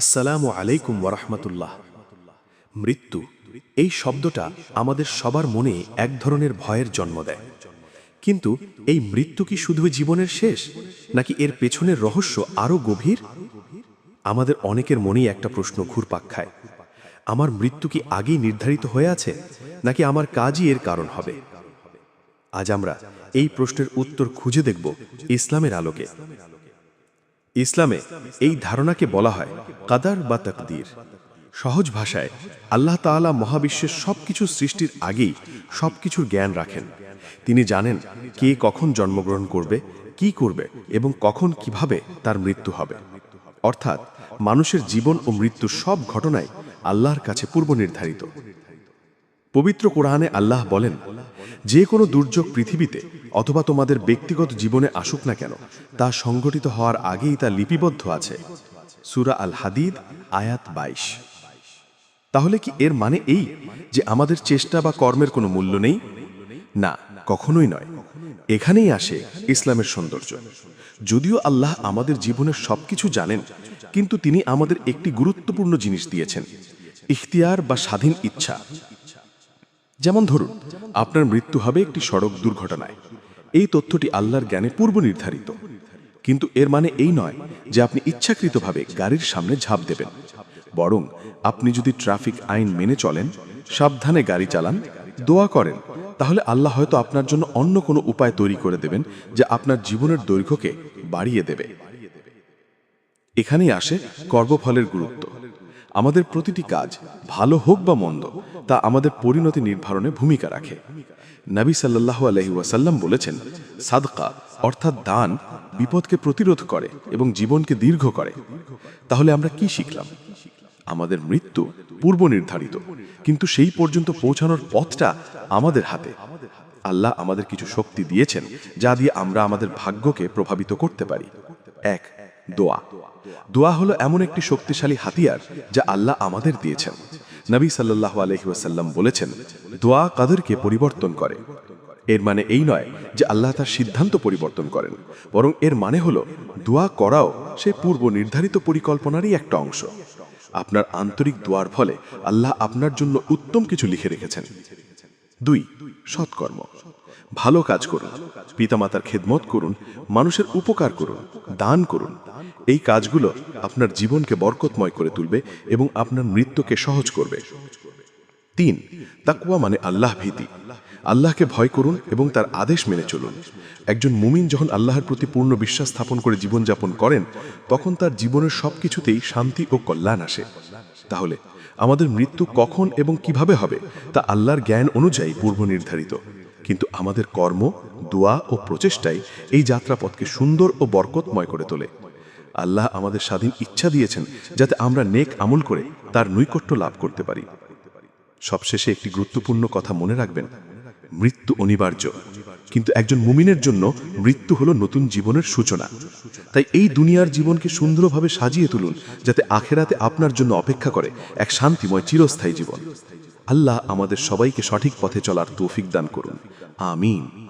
আসসালামু আলাইকুম ওরহমতুল্লাহ মৃত্যু, এই শব্দটা আমাদের সবার মনে এক ধরনের ভয়ের জন্ম দেয়। কিন্তু এই মৃত্যু কি শুধু জীবনের শেষ, নাকি এর পেছনের রহস্য আরও গভীর? আমাদের অনেকের মনেই একটা প্রশ্ন ঘুরপাক খায়। আমার মৃত্যু কি আগেই নির্ধারিত হয়ে আছে, নাকি আমার কাজই এর কারণ হবে? আজ আমরা এই প্রশ্নের উত্তর খুঁজে দেখব ইসলামের আলোকে। ইসলামে এই ধারণাকে বলা হয় কাদার বা তকদির। সহজ ভাষায় আল্লাহ তাআলা মহাবিশ্বের সবকিছু সৃষ্টির আগেই সবকিছুর জ্ঞান রাখেন। তিনি জানেন কে কখন জন্মগ্রহণ করবে, কি করবে এবং কখন কীভাবে তার মৃত্যু হবে। অর্থাৎ মানুষের জীবন ও মৃত্যু সব ঘটনায় আল্লাহর কাছে পূর্ব নির্ধারিত পবিত্র কোরআনে আল্লাহ বলেন, যে কোনো দুর্যোগ পৃথিবীতে অথবা তোমাদের ব্যক্তিগত জীবনে আসুক না কেন, তা সংঘটিত হওয়ার আগেই তা লিপিবদ্ধ আছে। সুরা আল হাদিদ আয়াত বাইশ। তাহলে কি এর মানে এই যে আমাদের চেষ্টা বা কর্মের কোনো মূল্য নেই? না, কখনোই নয়। এখানেই আসে ইসলামের সৌন্দর্য। যদিও আল্লাহ আমাদের জীবনের সবকিছু জানেন, কিন্তু তিনি আমাদের একটি গুরুত্বপূর্ণ জিনিস দিয়েছেন, ইখতিয়ার বা স্বাধীন ইচ্ছা। যেমন ধরুন, আপনার মৃত্যু হবে একটি সড়ক দুর্ঘটনায়। এই তথ্যটি আল্লাহর জ্ঞানে পূর্ব নির্ধারিত। কিন্তু এর মানে এই নয় যে আপনি ইচ্ছাকৃতভাবে গাড়ির সামনে ঝাঁপ দেবেন। বরং আপনি যদি ট্রাফিক আইন মেনে চলেন, সাবধানে গাড়ি চালান, দোয়া করেন, তাহলে আল্লাহ হয়তো আপনার জন্য অন্য কোনো উপায় তৈরি করে দেবেন যা আপনার জীবনের দৈর্ঘ্যকে বাড়িয়ে দেবে। এখানেই আসে কর্মফলের গুরুত্ব। আমাদের প্রতিটি কাজ ভালো হোক বা মন্দ, তা আমাদের পরিণতি নির্ধারণে ভূমিকা রাখে। নবী সাল্লাহ আলহি ওয়াসাল্লাম বলেছেন, সাদকা অর্থাৎ দান বিপদকে প্রতিরোধ করে এবং জীবনকে দীর্ঘ করে। তাহলে আমরা কি শিখলাম? আমাদের মৃত্যু পূর্ব নির্ধারিত, কিন্তু সেই পর্যন্ত পৌঁছানোর পথটা আমাদের হাতে। আল্লাহ আমাদের কিছু শক্তি দিয়েছেন, যা দিয়ে আমরা আমাদের ভাগ্যকে প্রভাবিত করতে পারি। এক দোয়া। দোয়া হলো এমন একটি শক্তিশালী হাতিয়ার যা আল্লাহ আমাদের দিয়েছেন। নবী সাল্লাহ আলহিউসাল্লাম বলেছেন, দোয়া কাদেরকে পরিবর্তন করে। এর মানে এই নয় যে আল্লাহ তার সিদ্ধান্ত পরিবর্তন করেন, বরং এর মানে হলো দোয়া করাও সে পূর্ব নির্ধারিত পরিকল্পনারই একটা অংশ। আপনার আন্তরিক দোয়ার ফলে আল্লাহ আপনার জন্য উত্তম কিছু লিখে রেখেছেন। দুই, সৎকর্ম। ভালো কাজ করুন, পিতামাতার খেদমত করুন, মানুষের উপকার করুন, দান করুন। এই কাজগুলো আপনার জীবনকে বরকতময় করে তুলবে এবং আপনার মৃত্যুকে সহজ করবে। তিন তাকুয়া মানে আল্লাহ ভীতি। আল্লাহকে ভয় করুন এবং তার আদেশ মেনে চলুন। একজন মুমিন যখন আল্লাহর প্রতি পূর্ণ বিশ্বাস স্থাপন করে জীবনযাপন করেন, তখন তার জীবনের সব কিছুতেই শান্তি ও কল্যাণ আসে। তাহলে, আমাদের মৃত্যু কখন এবং কীভাবে হবে তা আল্লাহর জ্ঞান অনুযায়ী পূর্ব নির্ধারিত কিন্তু আমাদের কর্ম, দোয়া ও প্রচেষ্টাই এই যাত্রাপথকে সুন্দর ও বরকতময় করে তোলে। আল্লাহ আমাদের স্বাধীন ইচ্ছা দিয়েছেন যাতে আমরা নেক আমল করে তার নৈকট্য লাভ করতে পারি। সবশেষে একটি গুরুত্বপূর্ণ কথা মনে রাখবেন, মৃত্যু অনিবার্য। কিন্তু একজন মুমিনের জন্য মৃত্যু হলো নতুন জীবনের সূচনা। তাই এই দুনিয়ার জীবনকে সুন্দরভাবে সাজিয়ে তুলুন যাতে আখেরাতে আপনার জন্য অপেক্ষা করে এক শান্তিময় চিরস্থায়ী জীবন। আল্লাহ আমাদের সবাইকে সঠিক পথে চলার তৌফিক দান করুন। আমিন।